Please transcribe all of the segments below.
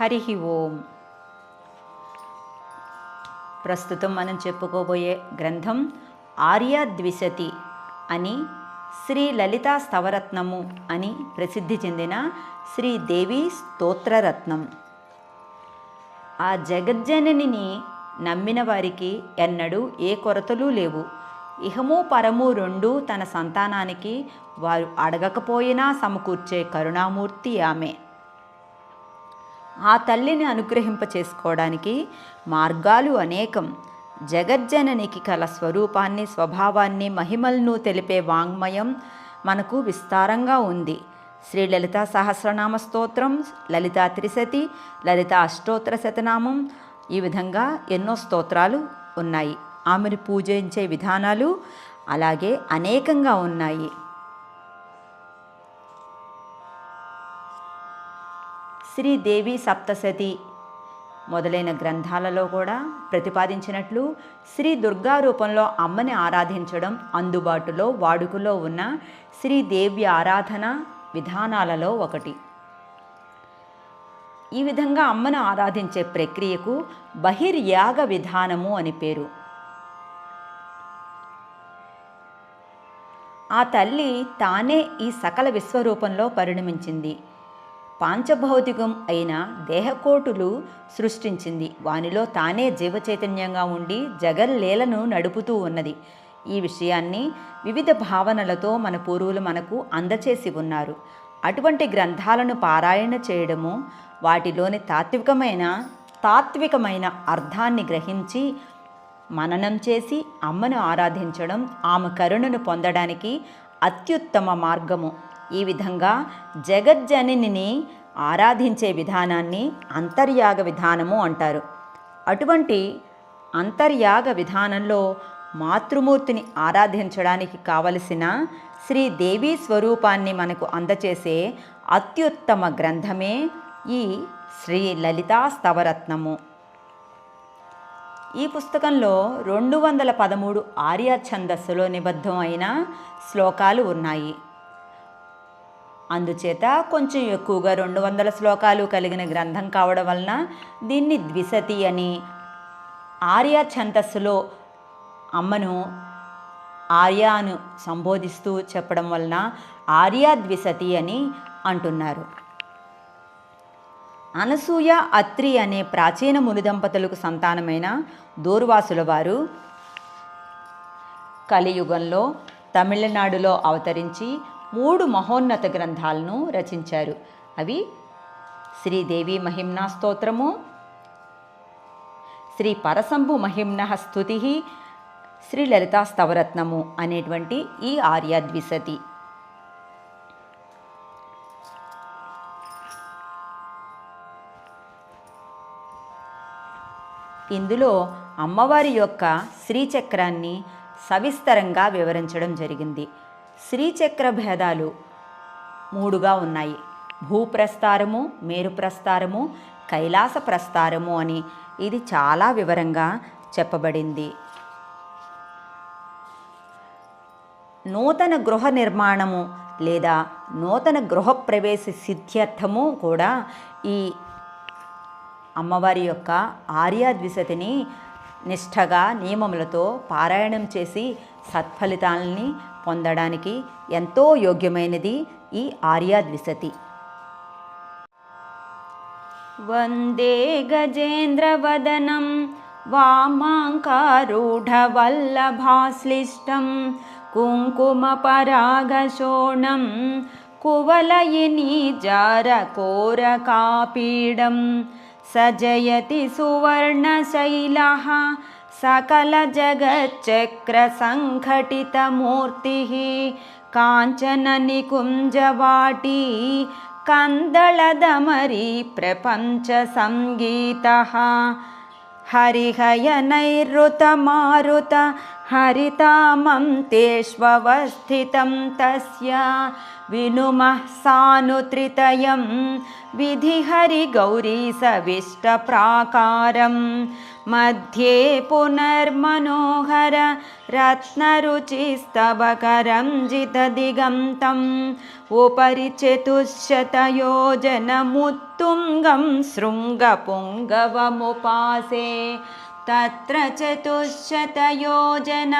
హరి ఓం. ప్రస్తుతం మనం చెప్పుకోబోయే గ్రంథం ఆర్యద్విశతి అని శ్రీ లలితా స్తవరత్నము అని ప్రసిద్ధి చెందిన శ్రీదేవి స్తోత్రరత్నం. ఆ జగజ్జననిని నమ్మిన వారికి ఎన్నడూ ఏ కొరతలు లేవు. ఇహము పరము రెండు తన సంతానానికి వారు అడగకపోయినా సమకూర్చే కరుణామూర్తి ఆమె. ఆ తల్లిని అనుగ్రహింప చేసుకోవడానికి మార్గాలు అనేకం. జగజ్జననికి కల స్వరూపాన్ని స్వభావాన్ని మహిమలను తెలిపే వాంగ్మయం మనకు విస్తారంగా ఉంది. శ్రీ లలితా సహస్రనామ స్తోత్రం లలితా త్రిశతి లలితా అష్టోత్తర శతనామం ఈ విధంగా ఎన్నో స్తోత్రాలు ఉన్నాయి. ఆమెను పూజించే విధానాలు అలాగే అనేకంగా ఉన్నాయి. శ్రీదేవి సప్తసతి మొదలైన గ్రంథాలలో కూడా ప్రతిపాదించినట్లు శ్రీ దుర్గా రూపంలో అమ్మని ఆరాధించడం అందుబాటులో వాడుకలో ఉన్న శ్రీదేవి ఆరాధన విధానాలలో ఒకటి. ఈ విధంగా అమ్మను ఆరాధించే ప్రక్రియకు బహిర్యాగ విధానము అని పేరు. ఆ తల్లి తానే ఈ సకల విశ్వరూపంలో పరిణమించింది. పాంచభౌతికం అయిన దేహకోటులు సృష్టించింది. వానిలో తానే జీవచైతన్యంగా ఉండి జగల్లీలను నడుపుతూ ఉన్నది. ఈ విషయాన్ని వివిధ భావనలతో మన పూర్వులు మనకు అందచేసి ఉన్నారు. అటువంటి గ్రంథాలను పారాయణ చేయడము వాటిలోని తాత్వికమైన తాత్వికమైన అర్థాన్ని గ్రహించి మననం చేసి అమ్మను ఆరాధించడం ఆమె కరుణను పొందడానికి అత్యుత్తమ మార్గము. ఈ విధంగా జగజ్జననిని ఆరాధించే విధానాన్ని అంతర్యాగ విధానము అంటారు. అటువంటి అంతర్యాగ విధానంలో మాతృమూర్తిని ఆరాధించడానికి కావలసిన శ్రీదేవి స్వరూపాన్ని మనకు అందచేసే అత్యుత్తమ గ్రంథమే ఈ శ్రీ లలితా స్తవరత్నము. ఈ పుస్తకంలో రెండు వందల పదమూడు ఆర్య ఛందస్సులో నిబద్ధం అయిన శ్లోకాలు ఉన్నాయి. అందుచేత కొంచెం ఎక్కువగా రెండు వందల శ్లోకాలు కలిగిన గ్రంథం కావడం వలన దీన్ని ద్విసతి అని ఆర్య ఛందస్సులో అమ్మను ఆర్యాను సంబోధిస్తూ చెప్పడం వలన ఆర్యా ద్విసతి అని అంటున్నారు. అనసూయ అత్రి అనే ప్రాచీన మునిదంపతులకు సంతానమైన దూర్వాసుల వారు కలియుగంలో తమిళనాడులో అవతరించి మూడు మహోన్నత గ్రంథాలను రచించారు. అవి శ్రీదేవి మహిమ్నా స్తోత్రము శ్రీ పరసంభు మహిమ్న స్థుతి శ్రీ లలితా స్తవరత్నము అనేటువంటి ఈ ఆర్యద్విసతి. ఇందులో అమ్మవారి యొక్క శ్రీచక్రాన్ని సవిస్తరంగా వివరించడం జరిగింది. శ్రీచక్ర భేదాలు మూడుగా ఉన్నాయి. భూప్రస్తారము మేరు ప్రస్తారము కైలాస ప్రస్తారము అని ఇది చాలా వివరంగా చెప్పబడింది. నూతన గృహ నిర్మాణము లేదా నూతన గృహప్రవేశ సిద్ధ్యర్థము కూడా ఈ అమ్మవారి యొక్క ఆర్యాద్విశతిని నిష్ఠగా నియమములతో పారాయణం చేసి సత్ఫలితాలని పొందడానికి ఎంతో యోగ్యమైనది ఈ ఆర్యాద్విసతి వందే గజేంద్రవదనం వామాంకారూఢవల్లభాశ్లిష్టం కుంకుమపరాగశోణం కువలయిని జారకోరకాపీడం सजयति सुवर्णशैलः। सकलजगच्चक्रसङ्घटितमूर्तिः काञ्चननिकुञ्जवाटी कन्दळदमरी प्रपञ्चसङ्गीतः। हरिहयनैरृतमारुत हरितामन्तेष्वस्थितं तस्य विनुमः सानुत्रितयं विधिहरिगौरीसविष्टप्राकारं मध्ये पुनर्मनोहर रत्नरुचिस्तवकरं जितदिगन्तम् उपरि चतुश्शतयोजनमुत्तुङ्गं शृङ्गपुङ्गवमुपासे तत्र चतुश्शतयोजन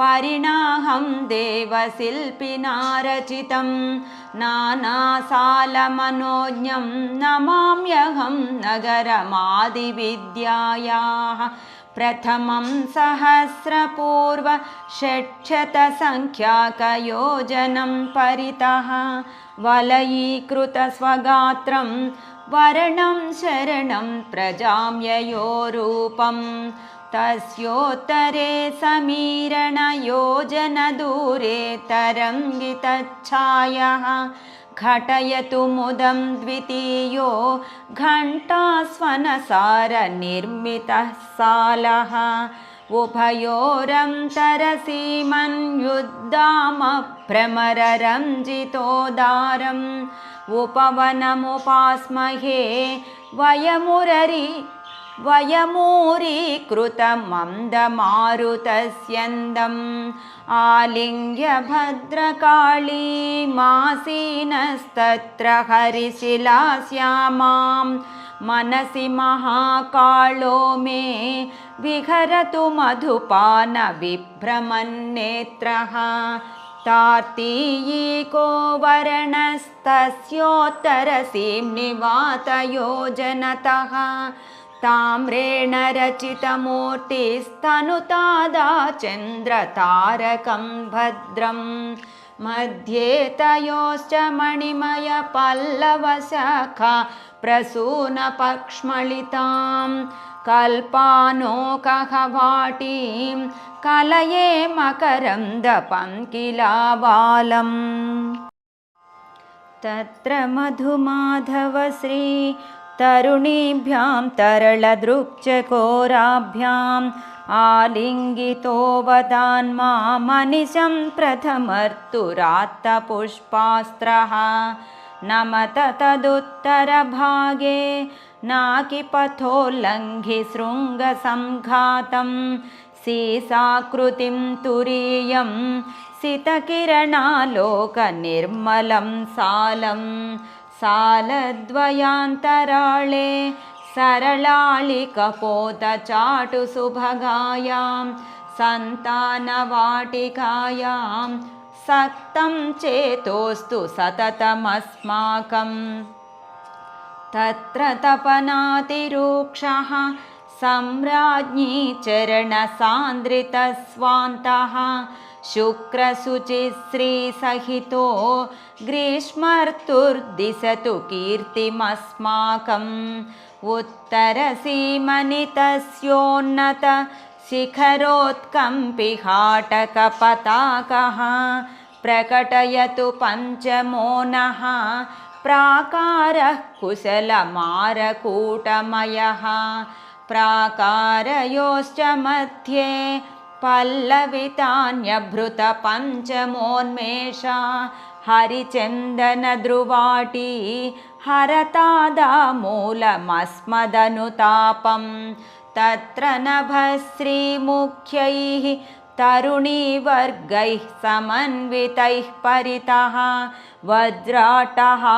परिणाहं देवशिल्पिना रचितं नानासालमनोज्ञं नमाम्यहं नगरमादिविद्यायाः। प्रथमं सहस्रपूर्व षट्शतसङ्ख्याकयोजनं परितः। वलयीकृतस्वगात्रं वर्णं शरणं प्रजां ययोरूपं तस्योत्तरे समीरणयोजनदूरे तरङ्गितच्छायः घटयतु मुदं द्वितीयो घण्टास्वनसारनिर्मितः सालः। उभयोरन्तरसीमन्युद्धामभ्रमररञ्जितोदारम् उपवनमुपास्महे वयमुररि वयमूरीकृतमन्दमारुतस्यन्दम्। आलिङ्ग्य भद्रकाळीमासीनस्तत्र हरिशिलास्यामां मनसि महाकालो मे विहरतु मधुपानविभ्रमन्नेत्रः। तार्तीयीको वर्णस्तस्योत्तरसीं निवातयोजनतः ताम्रेण रचितमूर्तिस्तनुतादा चन्द्रतारकं भद्रं। मध्ये तयोश्च मणिमयपल्लवशाखा प्रसूनपक्ष्मलितां। कल्पानोकहवाटीं कलये मकरन्दपङ्किलाबालम्। तत्र मधुमाधवश्री तरुणीभ्यां तरलदृक्चकोराभ्याम् आलिङ्गितो वदान्मामनिशं प्रथमर्तुरात्तपुष्पास्त्रः नमत तदुत्तरभागे नाकिपथोल्लङ्घि शृङ्गसङ्घातं सीसाकृतिं तुरीयं सितकिरणालोकनिर्मलं सालं सालद्वयान्तराळे सरलाळिकपोतचाटुसुभगायां सन्तानवाटिकायां सक्तं चेतोस्तु सततमस्माकम् तत्र तपनातिरूक्षः सम्राज्ञी चरणसान्द्रितस्वान्तः शुक्रशुचिश्रीसहितो ग्रीष्मर्तुर्दिशतु कीर्तिमस्माकम् उत्तरसीमनितस्योन्नत शिखरोत्कम्पिहाटकपताकः प्रकटयतु पञ्चमो नः प्राकारः कुशलमारकूटमयः प्राकारयोश्च मध्ये पल्लवितान्यभृतपञ्चमोन्मेषा हरिचन्दनध्रुवाटी हरतादामूलमस्मदनुतापं तत्र नभश्रीमुख्यैः तरुणीवर्गैः समन्वितैः परितः वज्राटहासमुखरो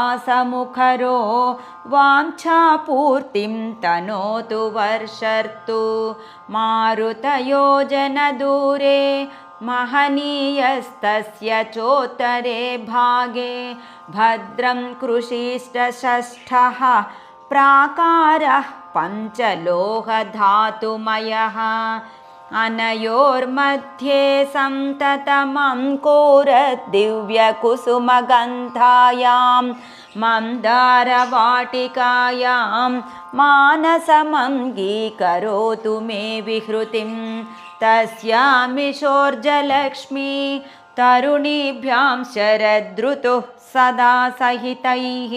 वाञ्छापूर्तिं तनोतु वर्षर्तु मारुतयोजनदूरे महनीयस्तस्य चोत्तरे भागे भद्रं कृषिष्टषष्ठः प्राकारः पञ्चलोहधातुमयः अनयोर्मध्ये सन्ततमङ्कोरदिव्यकुसुमगन्धायां मन्दारवाटिकायां मानसमङ्गीकरोतु मे विहृतिं। तस्यामिषोर्जलक्ष्मी तरुणीभ्यां शरदृतुः सदा सहितैः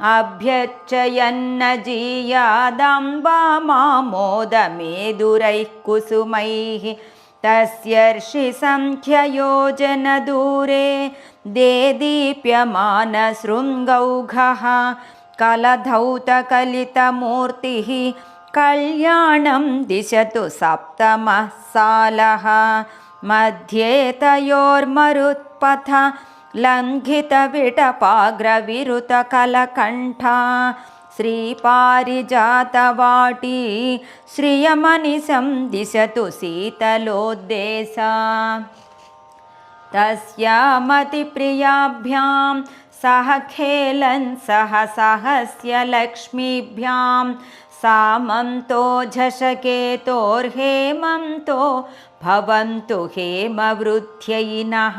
अभ्यर्चयन्न जीयादम्बा मामोदमेदुरैः कुसुमैः तस्यर्षिसङ्ख्ययोजनदूरे देदीप्यमानशृङ्गौघः कलधौतकलितमूर्तिः कल्याणं दिशतु सप्तमः सालः मध्ये तयोर्मरुत्पथ लङ्घितविटपाग्रविरुतकलकण्ठा श्रीपारिजातवाटी श्रियमनिशं दिशतु शीतलोद्देशा। तस्यामतिप्रियाभ्यां सह खेलन् सह सहस्य लक्ष्मीभ्यां सामन्तो झषकेतोर्हेमन्तो भवन्तु हेमवृद्ध्यैनः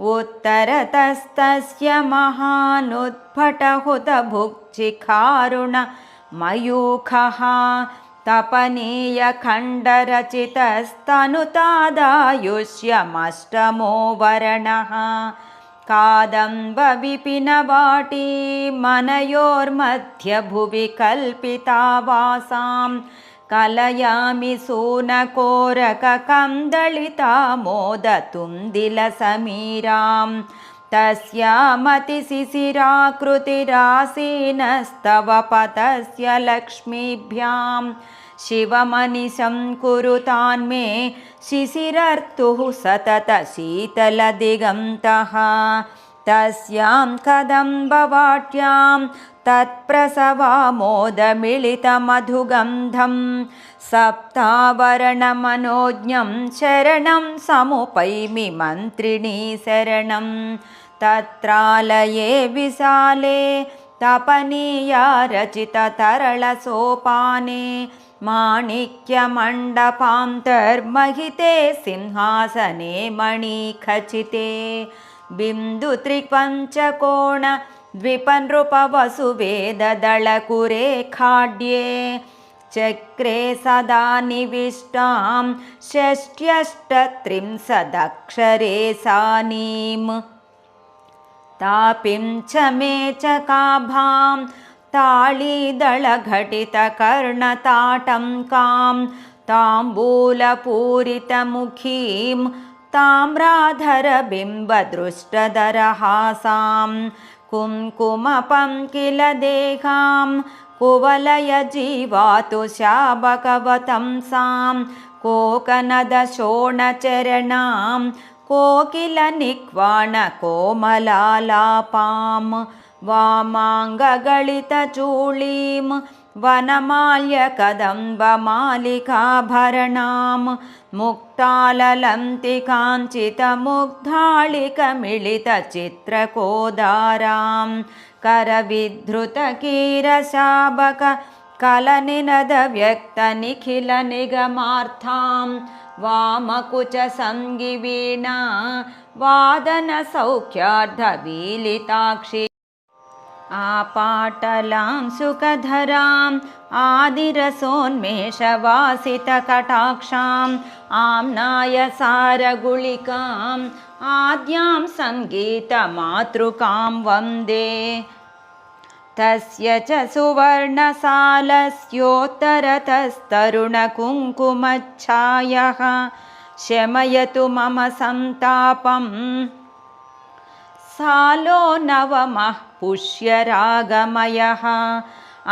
उत्तरतस्तस्य महानुद्भटहुतभुक्चिखारुणमयूखः तपनीयखण्डरचितस्तनुतादायुष्यमष्टमो वर्णः कादम्बविपिनवाटी मनयोर्मध्यभुवि कल्पितावासां कलयामि सूनकोरककन्दलिता मोदतुन्दिलसमीरां तस्यामतिशिशिराकृतिरासीनस्तव पतस्य लक्ष्मीभ्यां शिवमनिशं कुरुतान्मे शिशिरर्तुः सततशीतलदिगन्तः तस्यां कदम्बवाट्यां तत्प्रसवामोदमिलितमधुगन्धं सप्तावरणमनोज्ञं शरणं समुपैमि मन्त्रिणी शरणं। तत्रालये विशाले तपनीया रचिततरलसोपाने माणिक्यमण्डपान्तर्महिते सिंहासने मणिखचिते। बिन्दुत्रिपञ्चकोण द्विपनृपवसुवेददळकुरे खाड्ये चक्रे सदा निविष्टां षष्ट्यष्टत्रिंशदक्षरे सानीम् तापिं च मे च काभां ताळीदळघटितकर्णताटङ्कां ताम्बूलपूरितमुखीं ताम्राधरबिम्बदृष्टदरहासां कुङ्कुमपङ्किलदेहां कुवलयजीवातु शाबकवतंसां कोकनदशोणचरणां कोकिलनिक्वाणकोमलालापां वामाङ्गगलितचूळीं वनमाल्यकदम्बमालिकाभरणां मुक्ताललन्तिकाञ्चितमुग्धालिकमिलितचित्रकोदारां करविधृतकीरशाबक कलनिनदव्यक्तनिखिलनिगमार्थां वामकुचसङ्गिवीणा वादनसौख्यार्धवीलिताक्षि आपाटलां सुखधराम् आदिरसोन्मेषवासितकटाक्षाम् आम्नायसारगुळिकाम् आद्यां सङ्गीतमातृकां वन्दे तस्य च सुवर्णसालस्योत्तरतस्तरुणकुङ्कुमच्छायः शमयतु मम सन्तापम् सालो नवमः पुष्यरागमयः।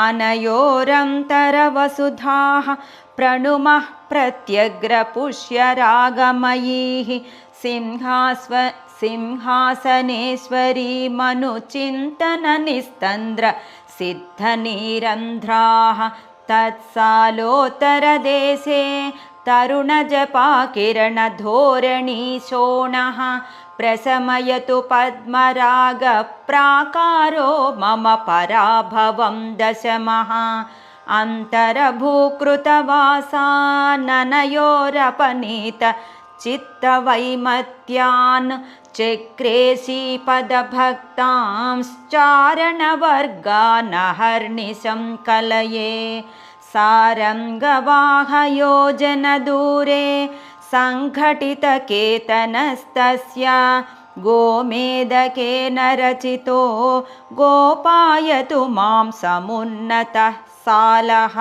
अनयोरन्तरवसुधाः प्रणुमः प्रत्यग्रपुष्यरागमयीः। सिंहास्व सिंहासनेश्वरीमनुचिन्तननिस्तन्द्र सिद्धनिरन्ध्राः। तत्सालोत्तरदेशे तरुणजपाकिरणधोरणी शोणः प्रशमयतु पद्मरागप्राकारो मम पराभवं दशमः। अन्तरभूकृतवासाननयोरपनीत चित्तवैमत्यान् चक्रेशीपदभक्तांश्चारणवर्गानहर्निशं कलये। सारङ्गवाहयोजनदूरे सङ्घटितकेतनस्तस्य गोमेदकेन रचितो गोपायतु मां समुन्नतः सालः।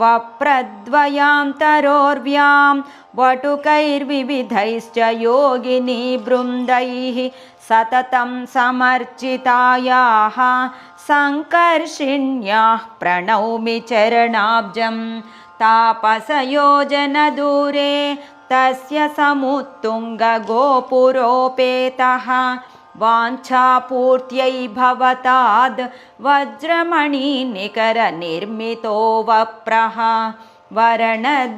वप्रद्वयान्तरोर्व्यां वटुकैर्विविधैश्च योगिनी बृन्दैः सततं समर्चितायाः सङ्कर्षिण्याः प्रणौमि चरणाब्जं तापसयोजनदूरे तस्य समुत्तुङ्गगोपुरोपेतः वाञ्छापूर्त्यै भवताद् वज्रमणिनिकरनिर्मितो वप्रः वरणद्वितयान्तरतो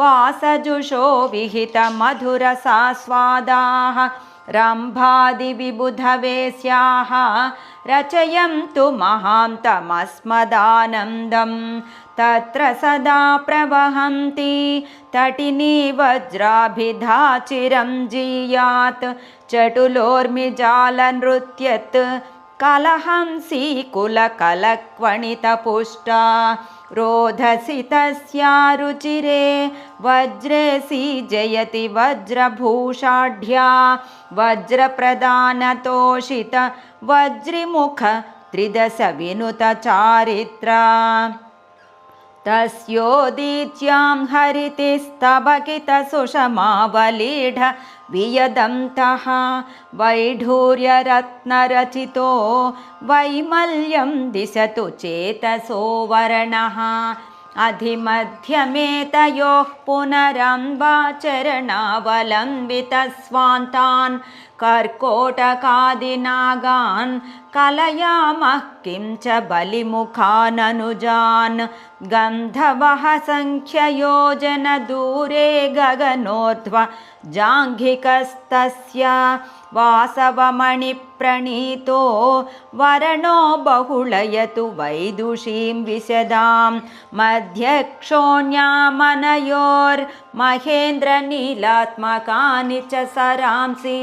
वासजुषो विहितमधुरसास्वादाः रम्भादिविबुधवे स्याः रचयन्तु महान्तमस्मदानन्दं तत्र सदा प्रवहन्ति तटिनी वज्राभिधा चिरं जीयात् चटुलोर्मिजालनृत्यत् कलहंसी कुलकलक्वणितपुष्टा। रोधसि तस्या रुचिरे वज्रेसि जयति वज्रभूषाढ्या। वज्रप्रदानतोषित वज्रिमुख त्रिदशविनुतचारित्रा तस्योदीच्यां हरितिस्तबकितसुषमावलीढ वियदन्तः वैढूर्यरत्नरचितो वैमल्यं दिशतु चेतसो वर्णः अधिमध्यमेतयोः पुनरम्बाचरणावलम्बितस्वान्तान् कर्कोटकादिनागान् कलयामः किं च बलिमुखाननुजान् गन्धवः सङ्ख्ययोजनदूरे गगनोर्ध्व जाङ्घिकस्तस्य वासवमणिप्रणीतो वरणो बहुलयतु वैदुषीं विशदां मध्यक्षोण्यामनयोर्महेन्द्रनीलात्मकानि च सरांसि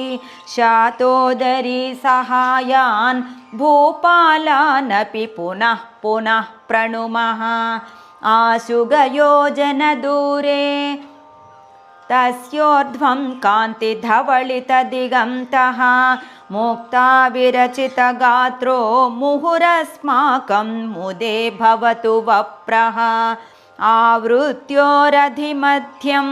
शातोदरी सहायान् भूपालानपि पुनः पुनः प्रणुमः आशुगयोजनदूरे तस्योर्ध्वं कान्तिधवलितदिगन्तः मुक्ताविरचितगात्रो मुहुरस्माकं मुदे भवतु वप्रः। आवृत्योरधिमध्यं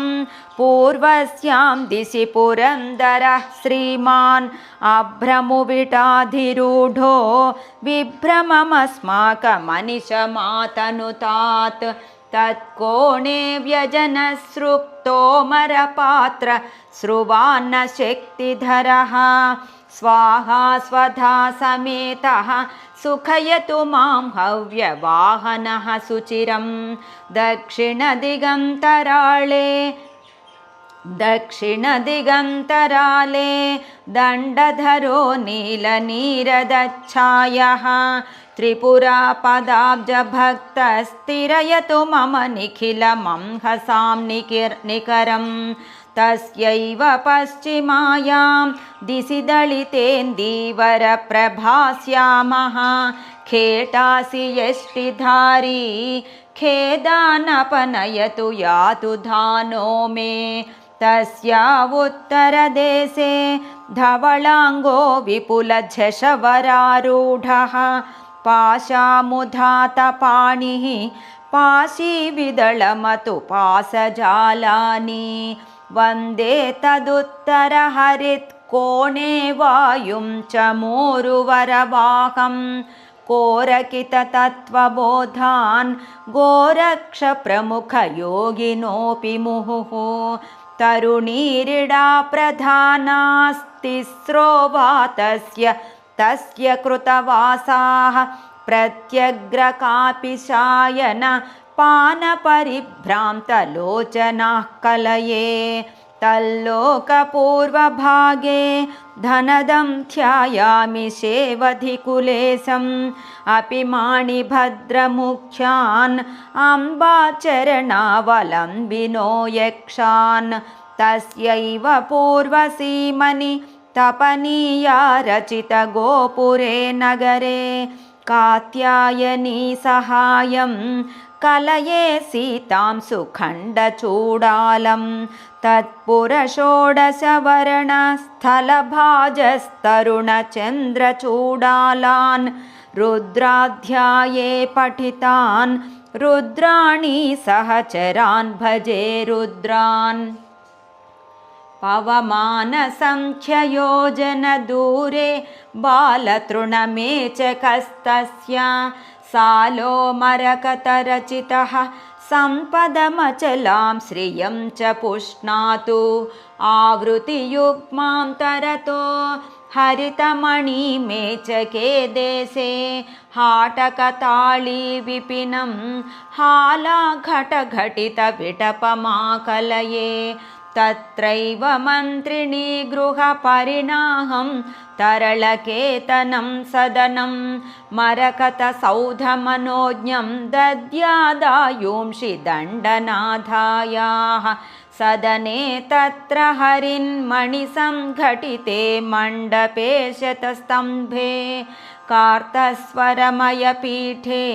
पूर्वस्यां दिशि पुरन्दरः श्रीमान् अभ्रमुविटाधिरूढो विभ्रममस्माकमनिशमातनुतात् तत्कोणे व्यजनसृक्तोमरपात्र श्रुवान्नशक्तिधरः स्वाहा स्वधा समेतः सुखयतु मां हव्यवाहनः सुचिरं। दक्षिणदिगन्तराळे दक्षिणदिगन्तराले दण्डधरो नीलनीरदच्छायः। त्रिपुरापदाब्जभक्तस्थिरयतु मम निखिलमंहसां निकिर् निकरं। तस्यैव पश्चिमायां दिशि दलितेन्दीवरप्रभास्यामः खेटासि यष्टिधारी खेदानपनयतु यातु धानो मे तस्या उत्तरदेशे धवलाङ्गो विपुलझषवरारूढः। पाशामुधातपाणिः पाशीविदळमतु पासजालानि वन्दे तदुत्तरहरित्कोणे वायुं च मोरुवरवाहं। कोरकिततत्त्वबोधान् गोरक्षप्रमुखयोगिनोऽपि मुहुः तरुणीरिडा प्रधानास्तिस्रो वा तस्य तस्य कृतवासाः प्रत्यग्रकापि शायन पानपरिभ्रान्तलोचनाः कलये तल्लोकपूर्वभागे धनदं ध्यायामि शेवधिकुलेशम् अपि माणिभद्रमुख्यान् अम्बाचरणावलम्बिनो यक्षान् तस्यैव पूर्वसीमनि तपनीया रचितगोपुरे नगरे कात्यायनी सहायं कलये सीतां सुखण्डचूडालं तत्पुरषोडशवर्णस्थलभाजस्तरुणचन्द्रचूडालान् रुद्राध्याये पठितान् रुद्राणी सहचरान् भजे रुद्रान्। पवमानसङ्ख्ययोजनदूरे बालतृणमेचकस्तस्य सालो मरकतरचितः सम्पदमचलां श्रियं च पुष्णातु। आवृतियुग्मां तरतो हरितमणिमेचके देशे हाटकताळी विपिनं हालाघटघटितविटपमाकलये तत्रैव मन्त्रिणी गृहपरिणाहं तरलकेतनं सदनं मरकतसौधमनोज्ञं दद्यादायुंषि दण्डनाथायाः। सदने तत्र हरिन्मणिसङ्घटिते मण्डपे शतस्तम्भे कार्तस्वरमयपीठे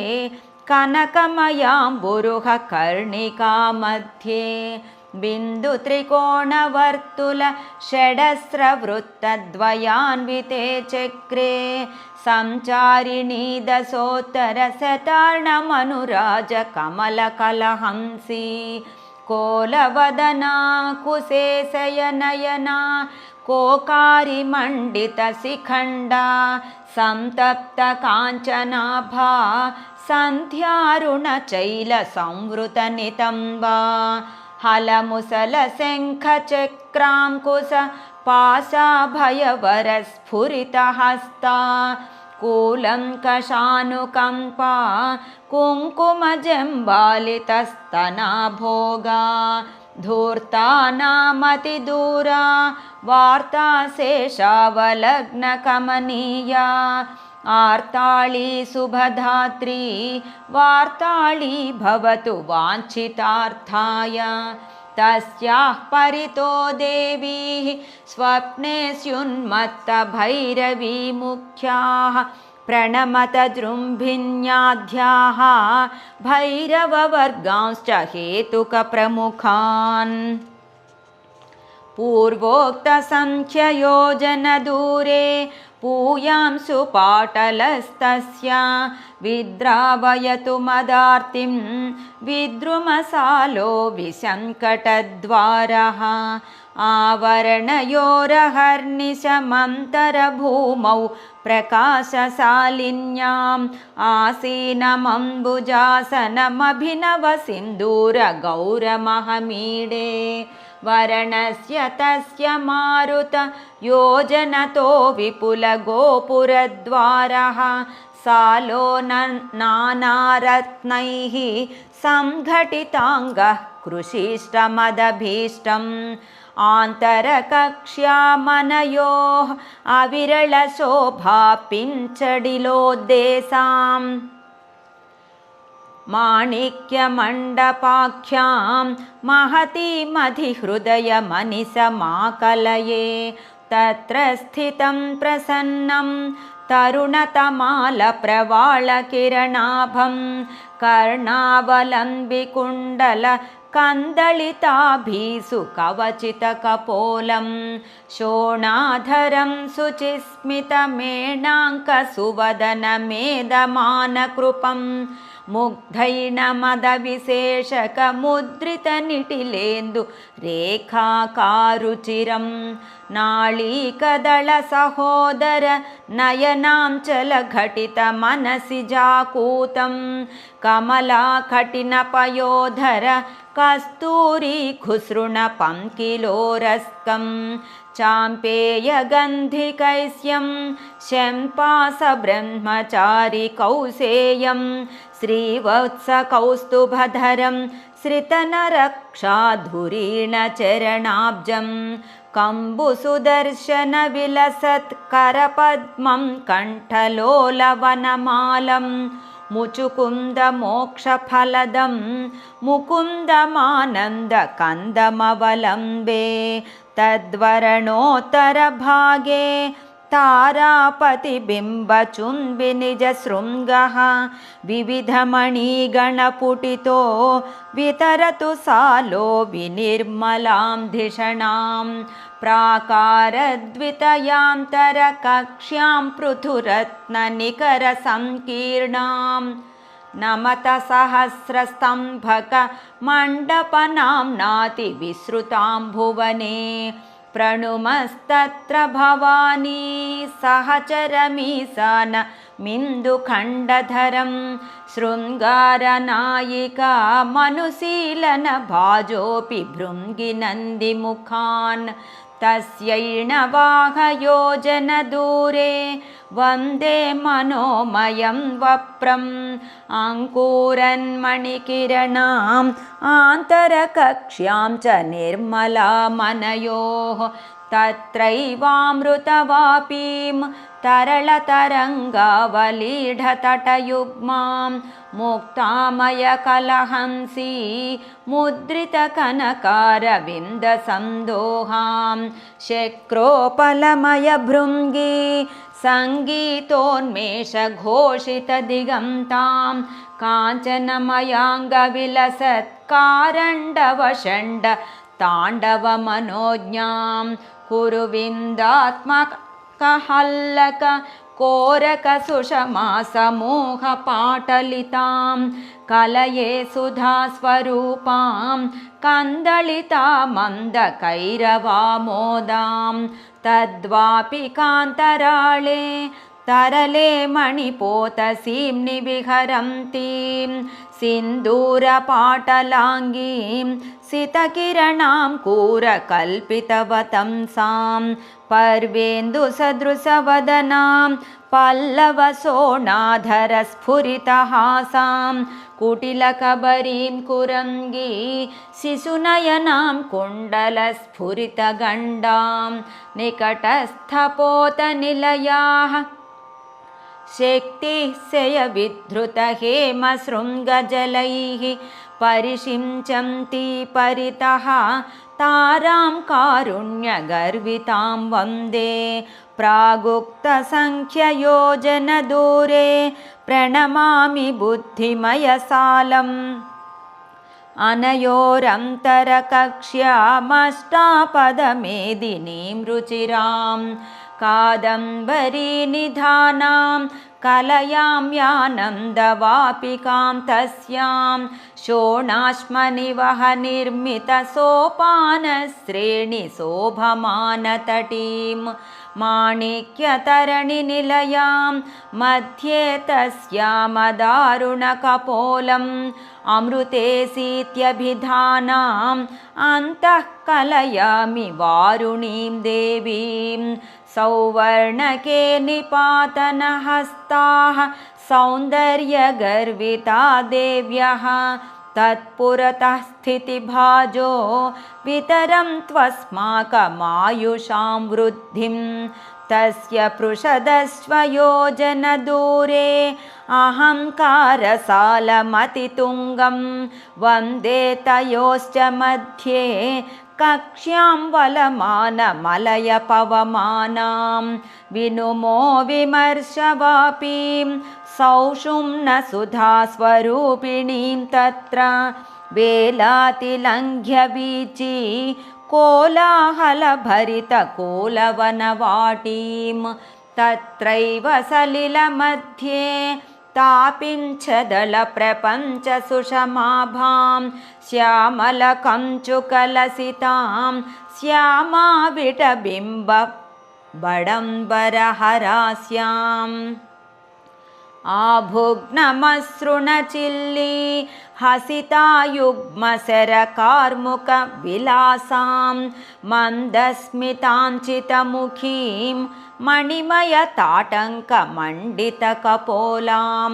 कनकमयाम्बुरुहकर्णिका मध्ये बिन्दुत्रिकोणवर्तुल षडस्रवृत्तद्वयान्विते चक्रे सञ्चारिणी दशोत्तरशतार्णमनुराजकमलकलहंसी कोलवदना कुशेशयनयना कोकारिमण्डितशिखण्डा सन्तप्तकाञ्चनाभा सन्ध्यारुणचैलसंवृतनितम्बा हलमुसलशङ्खचक्राङ्कुश पाशाभयवरस्फुरितहस्ता कूलङ्कषानुकम्पा कुङ्कुमजम्बालितस्तना भोगा धूर्तानामतिदूरा वार्ताशेषावलग्नकमनीया आर्ताळी शुभधात्री वार्ताळी भवतु वाञ्छितार्थाय। तस्याः परितो देवीः स्वप्ने स्युन्मत्तभैरवीमुख्याः प्रणमतजृम्भिन्याध्याः भैरववर्गांश्च हेतुकप्रमुखान्। पूर्वोक्तसङ्ख्ययोजनदूरे पूयां सुपाटलस्तस्य विद्रावयतु मदार्तिं विद्रुमसालो विसङ्कटद्वारः आवरणयोरहर्निशमन्तरभूमौ प्रकाशशालिन्याम् आसीनमम्बुजासनमभिनवसिन्दूरगौरमहमीडे वरणस्य तस्य मारुत योजनतो विपुलगोपुरद्वारः सालो नानारत्नैः सङ्घटिताङ्गः कृषिष्टमदभीष्टम् आन्तरकक्ष्यामनयोः अविरलशोभा पिञ्चडिलोद्देशाम् माणिक्यमण्डपाख्यां महतीमधिहृदयमनिसमाकलये तत्र स्थितं प्रसन्नं तरुणतमालप्रवाळकिरणाभं कर्णावलम्बिकुण्डल कन्दलिताभिसु कवचितकपोलं शोणाधरं शुचिस्मितमेणाङ्कसुवदनमेदमानकृपम् मुग्धैणमदविशेषकमुद्रितनिटिलेन्दु रेखाकारुचिरं नाळीकदळसहोदर नयनाञ्चलघटितमनसि जाकूतं कमलाकटिनपयोधर कस्तूरीखुसृणपङ्किलोरस्कं चाम्पेयगन्धिकैस्यं शम्पासब्रह्मचारि कौसेयं श्रीवत्सकौस्तुभधरं श्रितनरक्षाधुरीणचरणाब्जं कम्बुसुदर्शनविलसत्करपद्मं कण्ठलोलवनमालं मुचुकुन्दमोक्षफलदं मुकुन्दमानन्दकन्दमवलम्बे तद्वरणोत्तरभागे तारापतिबिम्बचुम्बिनिजशृङ्गः विविधमणिगणपुटितो वितरतु सालो विनिर्मलां धिषणां प्राकारद्वितयान्तरकक्ष्यां पृथुरत्ननिकरसङ्कीर्णाम् नमतसहस्रस्तम्भकमण्डपनाम्नातिविसृतां भुवने प्रणुमस्तत्र भवानी सहचरमीसान मिन्दुखण्डधरं शृङ्गारनायिका मनुशीलन भाजोऽपि भृङ्गिनन्दिमुखान् तस्यैणवाहयोजनदूरे वन्दे मनोमयं वप्रम्। अङ्कुरन्मणिकिरणाम् आन्तरकक्ष्यां च निर्मलामनयोः। तत्रैवामृतवापीं तरलतरङ्गावलीढतटयुग्मां मुक्तामयकलहंसी मुद्रितकनकारविन्दसन्दोहां शक्रोपलमयभृङ्गी सङ्गीतोन्मेषघोषितदिगन्तां काञ्चनमयाङ्गविलसत्कारण्डवषण्ड ताण्डवमनोज्ञां कुरुविन्दात्मकहल्लक कोरकसुषमासमूहपाटलितां कलये सुधास्वरूपां कन्दलिता मन्दकैरवामोदां तद्वापि कान्तराळे। तरले मणिपोतसीं निविहरन्तीं। सिन्दूरपाटलाङ्गीं सितकिरणां कूरकल्पितवतंसां पर्वेन्दुसदृशवदनां पल्लवसोणाधरस्फुरितहासां कुटिलकबरीं कुरङ्गी शिशुनयनां कुण्डलस्फुरितगण्डां निकटस्थपोतनिलयाः शक्तिः शयविधृतहेमशृङ्गजलैः परिषिञ्चन्ति परितः तारां कारुण्यगर्वितां वन्दे। प्रागुक्तसङ्ख्ययोजनदूरे प्रणमामि बुद्धिमयसालम्। अनयोरन्तरकक्ष्यामष्टापदमेदिनीं रुचिरां। कादम्बरीनिधानां कलयां यानन्दवापिकां तस्यां शोणाश्मनिवहनिर्मितसोपानश्रेणिशोभमानतटीं माणिक्यतरणिनिलयां मध्ये तस्यामदारुणकपोलम् अमृते सीत्यभिधानाम् अन्तः कलयामि वारुणीं देवीं सौवर्णके निपातनहस्ताः सौन्दर्यगर्विता देव्यः तत्पुरतः स्थितिभाजो वितरं त्वस्माकमायुषां वृद्धिं तस्य पृषदस्वयोजनदूरे अहङ्कारसालमतितुङ्गं वन्दे तयोश्च मध्ये कक्ष्यां वलमानमलयपवमानां विनुमो विमर्शवापीं सौषुं न सुधास्वरूपिणीं तत्र वेलातिलङ्घ्य वीची कोलाहलभरितकोलवनवाटीं तत्रैव सलिलमध्ये तापिञ्छदलप्रपञ्चसुषमाभां श्यामलकञ्चुकलसितां श्यामाविटबिम्ब बडम्बरहरास्याम् आभुग्नमसृणचिल्ली हसितायुग्मशरकार्मुकविलासां मन्दस्मिताञ्चितमुखीं मणिमयताटङ्कमण्डितकपोलां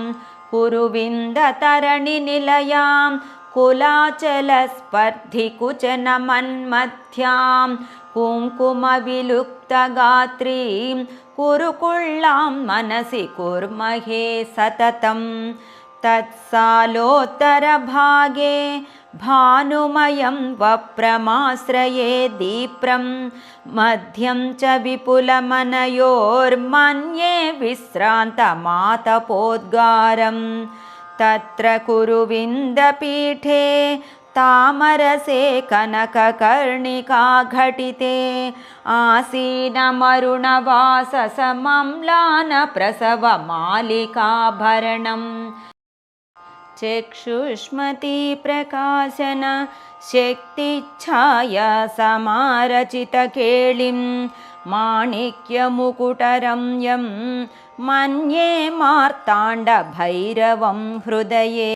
कुरुविन्दतरणिनिलयां कुलाचलस्पर्धिकुचनमन्मथ्यां कुङ्कुमविलुप्तगात्रीं कुरुकुळ्ळां मनसि कुर्महे सततं तत्सालोत्तरभागे भानुमयं वप्रमाश्रये दीप्रं मध्यं च विपुलमनयोर्मन्ये विश्रान्तमातपोद्गारं। तत्र कुरुविन्दपीठे तामरसे कनककर्णिका घटिते आसीनमरुणवाससमम्लानप्रसवमालिकाभरणम् चक्षुष्मतिप्रकाशन शक्तिच्छाया समारचितकेलिं माणिक्यमुकुटरम्यं मन्ये मार्ताण्डभैरवं हृदये